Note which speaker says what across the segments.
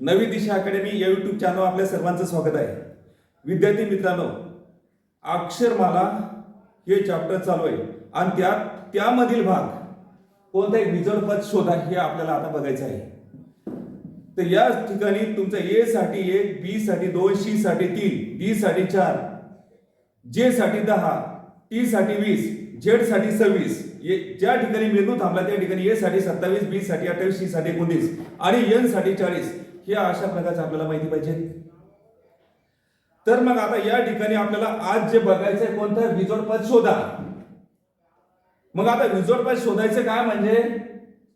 Speaker 1: नवी दिशा अकॅडमी या YouTube channel आपल्या सर्वांचं स्वागत आहे. विद्यार्थी मित्रांनो अक्षरमाला हे चॅप्टर चालू आहे. आणि त्यात त्यामधील भाग कोणता एक विजोड पद शोधा हे आपल्याला आता बघायचं आहे. तर या ठिकाणी तुमचं ए साठी एक बी साठी दोन सी साठी तीन डी साठी चार जे साठी दहा टी साठी वीस झेडसाठी सव्वीस. ए- ज्या ठिकाणी मेंदू थांबला त्या ठिकाणी ए साठी सत्तावीस बी साठी अठ्ठावीस सी साठी एकोणतीस आणि एनसाठी चाळीस. हे अशा प्रकारचं आपल्याला माहिती पाहिजे. तर मग आता या ठिकाणी आपल्याला आज जे बघायचं आहे कोणतं? विजोड पद शोधा. मग आता विजोड पद शोधायचं काय म्हणजे?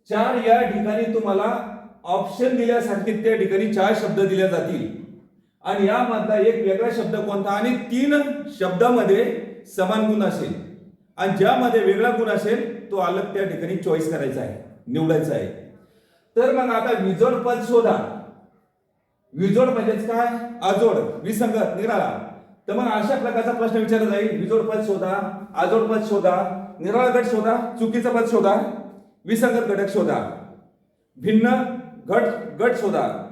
Speaker 1: चार या ठिकाणी तुम्हाला ऑप्शन दिल्यासारखे त्या ठिकाणी चार शब्द दिले जातील. आणि यामधला एक वेगळा शब्द कोणता? आणि तीन शब्दामध्ये समान गुण असेल. आणि ज्यामध्ये वेगळा गुण असेल तो अलग त्या ठिकाणी चॉईस करायचा आहे निवडायचा आहे. तर मग आता विजोड पद शोधा. विजोड म्हणजेच काय? आजोड विसंगत. निराळा. तर मग अशा प्रकारचा प्रश्न विचारला जाईल. विजोड पद शोधा अजोड पद शोधा निराळा गट शोधा चुकीचं पद शोधा विसंगत घटक शोधा. भिन्न गट गट शोधा.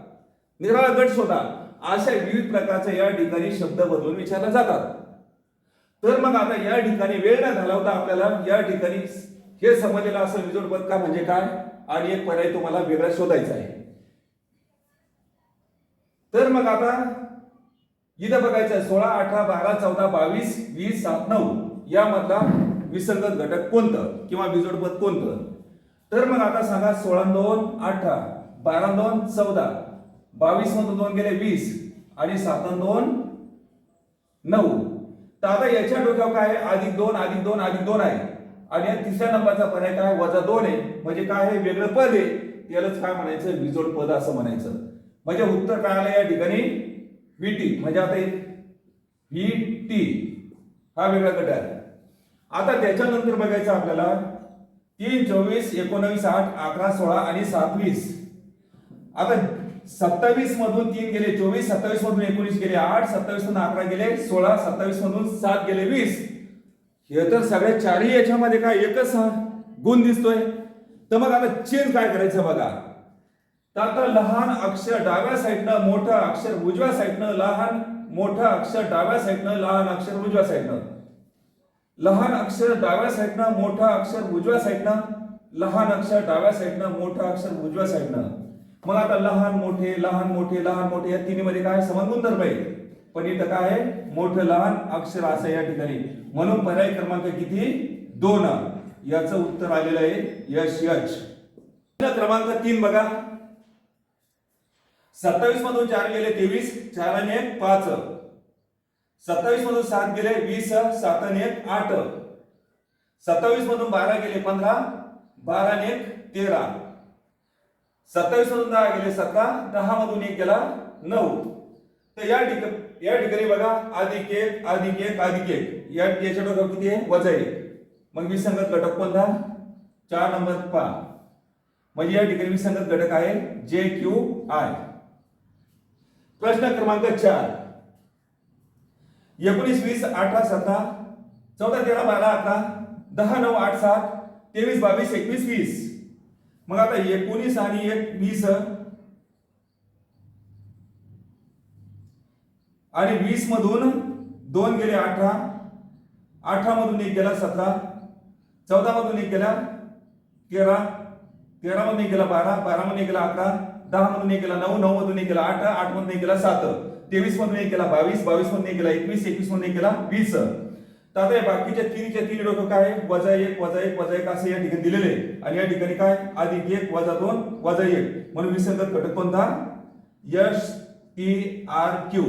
Speaker 1: निराळा गट शोधा. अशा विविध प्रकारच्या या ठिकाणी शब्द बदलून विचारले जातात. तर मग आता या ठिकाणी वेळ न घालवता आपल्याला या ठिकाणी हे समजलेलं असं विजोड पद का म्हणजे काय? आणि एक पर्याय तुम्हाला वेगळा शोधायचा आहे. तर मग आता इथं बघायचं सोळा अठरा बारा चौदा बावीस वीस सात नऊ यामधला विसंगत घटक कोणतं किंवा विजोडपद कोणतं? तर मग आता सांगा सोळा दोन अठरा बारा दोन चौदा बावीस मधून दोन गेले वीस आणि सात दोन नऊ. तर आता याच्या डोक्यावर काय आहे? अधिक दोन अधिक दोन अधिक दोन आहे. आणि या तिसऱ्या नंबरचा पर्याय काय? वजा दोन आहे. म्हणजे काय आहे? वेगळं पद आहे. त्यालाच काय म्हणायचं? विजोड पद असं म्हणायचं. म्हणजे उत्तर काय आलं या ठिकाणी? व्ही टी म्हणजे आता व्ही टी हा वेगळा गट आहे. आता त्याच्यानंतर बघायचं आपल्याला. तीन चोवीस एकोणवीस आठ अकरा सोळा आणि सातवीस आता सत्तावीस मधून तीन गेले चोवीस सत्तावीस मधून एकोणीस गेले आठ सत्तावीस मधून अकरा गेले सोळा सत्तावीस मधून सात गेले वीस. हे तर सगळ्या चारही याच्यामध्ये काय एकच गुण दिसतोय. तर मग आता चेंज काय करायचं बघा. तर आता लहान अक्षर डाव्या साईडनं मोठं अक्षर उजव्या साईडनं लहान मोठं अक्षर डाव्या साईडनं लहान अक्षर उजव्या साईडनं. लहान अक्षर डाव्या साईडनं मोठं अक्षर उजव्या साईडनं लहान अक्षर डाव्या साईडनं मोठं अक्षर उजव्या साईडनं. मग आता लहान मोठे लहान मोठे लहान मोठे या तिन्ही मध्ये काय समान गुणधर्म आहे. पण इथं काय आहे? मोठं लहान अक्षर असं या ठिकाणी. म्हणून पर्याय क्रमांक किती? दोन. याचं उत्तर आलेलं आहे यश यश. क्रमांक तीन बघा. सत्तावीस मधून चार गेले तेवीस चार आणि एक पाच. सत्तावीस मधून सात गेले वीस सात आणि एक आठ. सत्तावीस मधून बारा गेले पंधरा बारा आणि एक तेरा. सत्तावीस मधून दहा गेले सतरा दहा मधून एक गेला नऊ. तर या ठिकाणी या ठिकाणी बघा अधिक एक अधिक एक अधिक एक. या याच्या डोक्यावर किती आहे? वजा एक. मग विसंगत घटक कोणता? चार नंबर पा. म्हणजे या ठिकाणी विसंगत घटक आहे जे क्यू आय. प्रश्न क्रमांक चार. एकोणीस वीस अठरा सतरा चौदा तेरा बारा अकरा दहा नऊ आठ सात तेवीस बावीस एकवीस वीस. मग आता एकोणीस आणि एक वीस. आणि वीस मधून दोन गेले अठरा अठरा मधून एक गेला सतरा चौदा मधून एक गेला तेरा तेरा मधून एक गेला बारा बारा मधून एक गेला अकरा दहा मधून एक गेला नऊ नऊ मधून एक गेला आठ आठ मधून एक गेला सात तेवीस मधून एक गेला बावीस बावीस मधून एक गेला एकवीस एकवीस मधून एक गेला वीस. तर आता या बाकीच्या तीनच्या तीन डोकं काय वजा एक वजा एक वजा एक असे या ठिकाणी दिलेले आहे. आणि या ठिकाणी काय? अधिक एक वजा दोन वजा एक. म्हणून विसंगत घटक कोणता? S T R Q.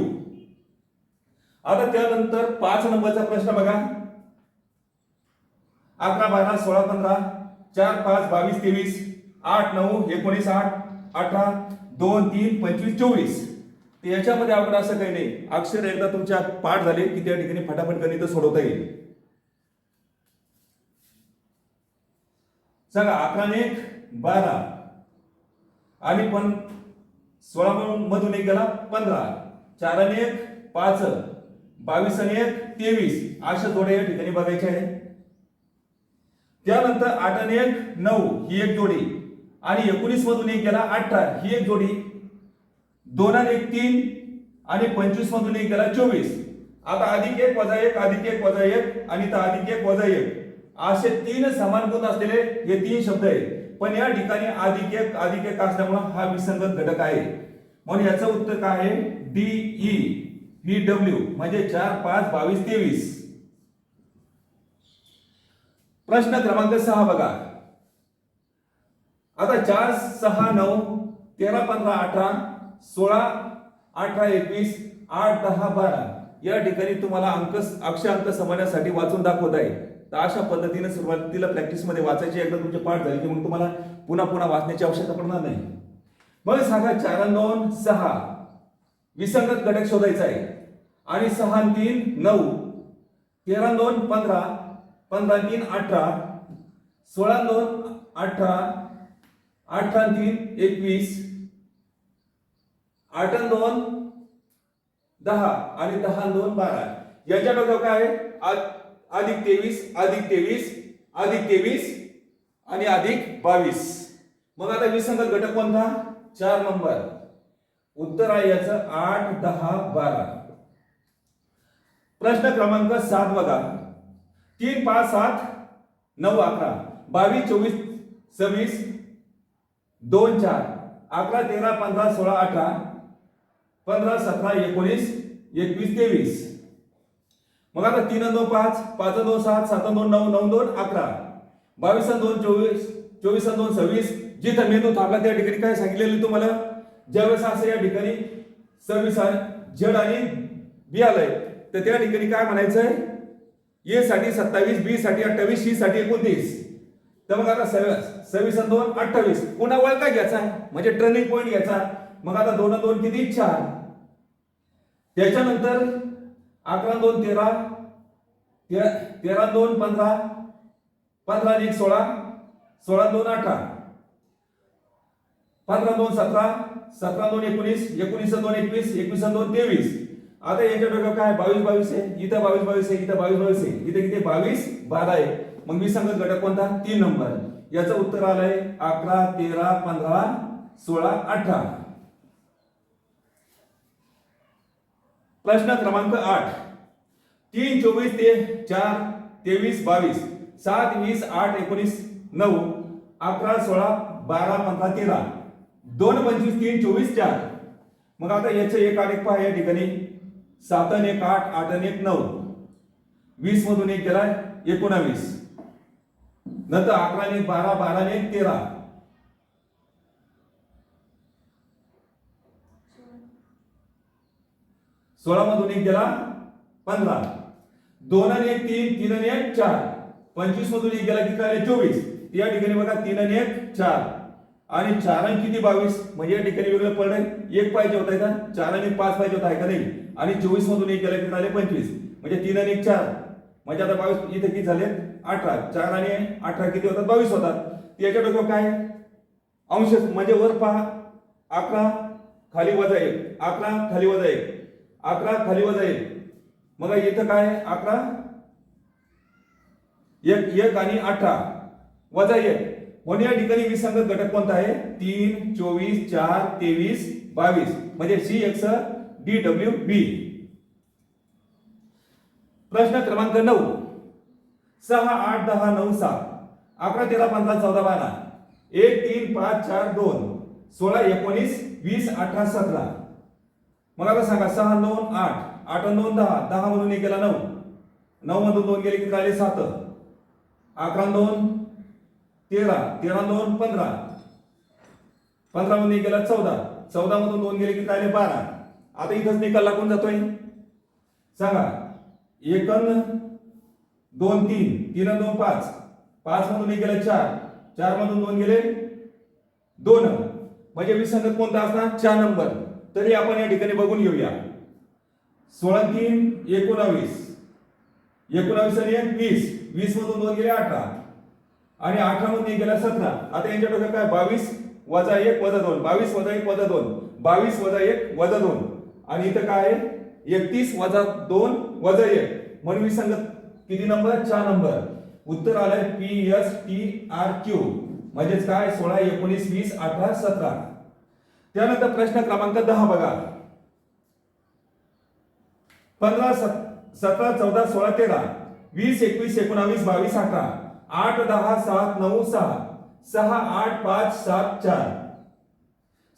Speaker 1: आता त्यानंतर पाच नंबरचा प्रश्न बघा. अकरा बारा सोळा पंधरा चार पाच बावीस तेवीस. आठ नऊ एकोणीस आठ अठरा दोन तीन पंचवीस चोवीस. तर याच्यामध्ये आपण असं काही नाही. अक्षर एकदा तुमच्या पाठ झाले की त्या ठिकाणी फटाफट गणित सोडवता येईल. सांगा अकरा आणि एक बारा. आणि पण सोळा मधून एक गेला पंधरा. चार आणि एक पाच. बावीस आणि एक तेवीस. अशा जोड्या या ठिकाणी बघायच्या आहे. त्यानंतर आठ आणि एक नऊ. ही एक जोडी. आणि एकोणीस मधून एक गेला अठरा. ही एक जोडी. दोन आणि एक तीन आणि पंचवीस मधून एक गेला चोवीस. आता अधिक एक वजा एक अधिक एक वजा एक आणि अधिक एक वजा एक. असे तीन समान गुण असलेले हे तीन शब्द आहेत. पण या ठिकाणी अधिक एक अधिक एक असल्यामुळे हा विसंगत घटक आहे. म्हणून याचं उत्तर काय आहे? डी ई व्ही डब्ल्यू म्हणजे चार पाच बावीस तेवीस. प्रश्न क्रमांक सहा बघा. आता चार सहा नऊ तेरा पंधरा अठरा सोळा अठरा एकवीस आठ दहा बारा या ठिकाणी तुम्हाला अंक अक्षर अंक समजण्यासाठी वाचून दाखवत आहे. तर अशा पद्धतीने सुरुवातीला प्रॅक्टिसमध्ये वाचायची एकदा तुमचे पाठ झाले की मग तुम्हाला पुन्हा पुन्हा वाचण्याची आवश्यकता पडणार नाही. मग सांगा चार दोन सहा. विसंगत घटक शोधायचा आहे. आणि सहा तीन नऊ. तेरा दोन पंधरा. पंधरा तीन अठरा. सोळा दोन अठरा. आठ आणि तीन एकवीस. आठ आणि दोन दहा आणि दहा दोन बारा. याच्या डोक्यावर काय आहे? आ- अधिक तेवीस अधिक तेवीस अधिक तेवीस आणि अधिक बावीस. मग आता विसंगत घटक कोणता? चार नंबर. उत्तर आहे याचं आठ दहा बारा. प्रश्न क्रमांक सात बघा. तीन पाच सात नऊ अकरा. बावीस चोवीस सव्वीस दोन चार. अकरा तेरा पंधरा सोळा अठरा. पंधरा सतरा एकोणीस एकवीस तेवीस. मग आता तीन दोन पाच पाच दोन सात सात दोन नऊ नऊ दोन अकरा. बावीस दोन चोवीस चोवीस दोन सव्वीस. जिथं मेंदू थांबला त्या ठिकाणी काय सांगितलेलं तुम्हाला? ज्यावेळेस असं या ठिकाणी सव्वीस आणि झेड आणि बी आलंय. तर त्या ठिकाणी काय म्हणायचंय? ए साठी सत्तावीस बी साठी अठ्ठावीस सी साठी एकोणतीस. तर मग आता सव्वीस सव्वीस दोन अठ्ठावीस. पुन्हा वळ काय घ्यायचा म्हणजे टर्निंग पॉईंट घ्यायचा. मग आता दोन दोन किती? चार. त्याच्यानंतर अकरा दोन तेरा. तेरा तेरा दोन पंधरा. पंधरा आणि एक सोळा. सोळा दोन अठरा. पंधरा दोन सतरा. सतरा दोन एकोणीस. एकोणीस दोन एकवीस. एकवीस दोन तेवीस. आता याच्या डोक्यावर काय बावीस बावीस आहे. इथं बावीस बावीस आहे. इथं बावीस बावीस आहे. इथे किती? बावीस बारा आहे. मग मी सांगत घटक कोणता? तीन नंबर. याचं उत्तर आलंय अकरा तेरा पंधरा सोळा अठरा. प्रश्न क्रमांक आठ. तीन चोवीस ते चार तेवीस बावीस. सात वीस आठ एकोणीस नऊ. अकरा सोळा बारा पंधरा तेरा. दोन पंचवीस तीन चोवीस चार. मग आता याचं एक आठ एक पहा या ठिकाणी. सात एक आठ आठ एक नऊ. वीस मधून एक गेलाय एकोणावीस. नंतर अकरा आणि एक बारा बारा आणि एक तेरा. सोळा मधून एक गेला पंधरा. दोन आणि एक तीन तीन आणि एक चार. पंचवीस मधून एक गेला किती आले चोवीस. या ठिकाणी बघा तीन आणि एक चार. आणि चार आणि किती? बावीस. म्हणजे या ठिकाणी वेगळं पडलं. एक पाहिजे होता का चार आणि पाच पाहिजे होता आहे का नाही? आणि चोवीस मधून एक गेला किती आले पंचवीस. म्हणजे तीन आणि एक चार. म्हणजे आता बावीस इथे किती झाले? अठरा. चार आणि अठरा किती होतात? बावीस होतात. याच्या डोक्यावर काय? अंश म्हणजे वर पहा. अकरा खाली वजा एक. अकरा खाली वजा एक. अकरा खाली वजा एक. मग इथं काय? अकरा. एक एक आणि अठरा. वजा एक. म्हणून या ठिकाणी विसंगत घटक कोणता आहे? तीन चोवीस चार तेवीस बावीस. म्हणजे C X D W B प्रश्न क्रमांक नऊ. सहा आठ दहा नऊ सात. अकरा तेरा पंधरा चौदा बारा. एक तीन पाच चार दोन. सोळा एकोणीस वीस अठरा सतरा. मला आता सांगा सहा दोन आठ. आठ दोन दहा. दहा मधून एक गेला नऊ. नऊ मधून दोन गेले किती राहिले सात. अकरा दोन तेरा. तेरा दोन पंधरा. पंधरा मधून एक गेला चौदा. चौदा मधून दोन गेले किती राहिले बारा. आता इथंच निकाल लागून जातोय. सांगा एकन दोन तीन. तीन दोन पाच. पाच मधून एक गेले चार. चार मधून दोन गेले दोन. म्हणजे विसंगत कोणता असणार? चार नंबर. तरी आपण या ठिकाणी बघून घेऊया सोळा तीन एकोणावीस. एकोणावीस आणि एक वीस. वीस मधून दोन गेले अठरा. आणि अठरा मधून एक गेला सतरा. आता यांच्या डोक्यात काय? बावीस वजा एक वजा दोन. बावीस वजा एक वजा दोन. बावीस वजा एक वजा दोन. आणि इथं काय आहे? एकतीस वजा दोन वजा एक. म्हणून विसंगत किती नंबर चार नंबर उत्तर आलंय P S T R Q म्हणजेच काय? सोळा एकोणीस वीस अठरा सतरा. त्यानंतर प्रश्न क्रमांक दहा बघा. पंधरा सत- सतरा चौदा सोळा तेरा. वीस एकवीस एकोणावीस बावीस अठरा. आठ दहा सात नऊ सहा. सहा आठ पाच सात चार.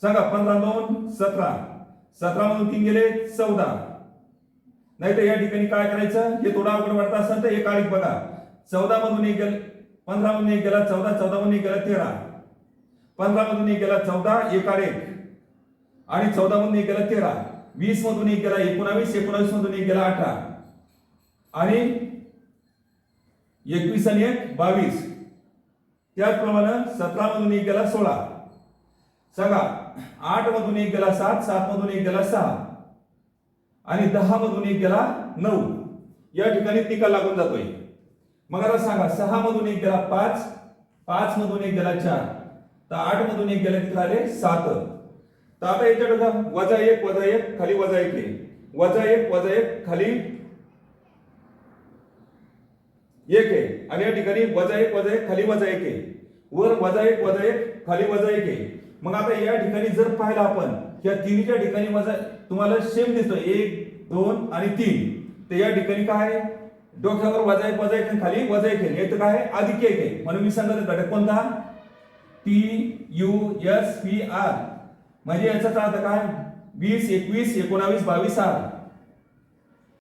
Speaker 1: सांगा पंधरा दोन सतरा. सतरा मधून तीन गेले चौदा. नाही तर या ठिकाणी काय करायचं हे थोडं अवघड वाटत असेल तर एक आळीक बघा चौदा मधून एक गेला पंधरा मधून एक गेला चौदा चौदा मधून एक गेला तेरा पंधरा मधून एक गेला चौदा एक आड एक आणि चौदा मधून एक गेला तेरा वीस मधून एक गेला एकोणावीस एकोणावीस मधून एक गेला अठरा आणि एकवीस आणि एक बावीस त्याचप्रमाणे सतरा मधून एक गेला सोळा सांगा आठ मधून एक गेला सात सात मधून एक गेला सहा आणि दहा मधून एक गेला नऊ. या ठिकाणी निकाल लागून जातोय. मग आता सांगा सहा मधून एक गेला पाच पाच मधून एक गेला चार तर आठ मधून एक गेला तिथे आले सात. तर आता याच्याकडे वजा एक वजा एक खाली वजा एक आहे. वजा एक वजा एक खाली एक आहे. आणि या ठिकाणी वजा एक वजा एक खाली वजा एक आहे. वर वजा एक वजा एक खाली वजा एक आहे. मग आता या ठिकाणी जर पाहिलं आपण या तिन्हीच्या ठिकाणी वजा तुम्हाला सेम दिसतो एक दोन आणि तीन. तर या ठिकाणी काय आहे? डोक्यावर वजा एक वजा एक खाली वजा एक आहे. काय अधिक एक आहे. म्हणून मी सांगत घटक कोणता? T U S P R म्हणजे याचा अर्थ काय? वीस एकवीस एकोणावीस बावीस आर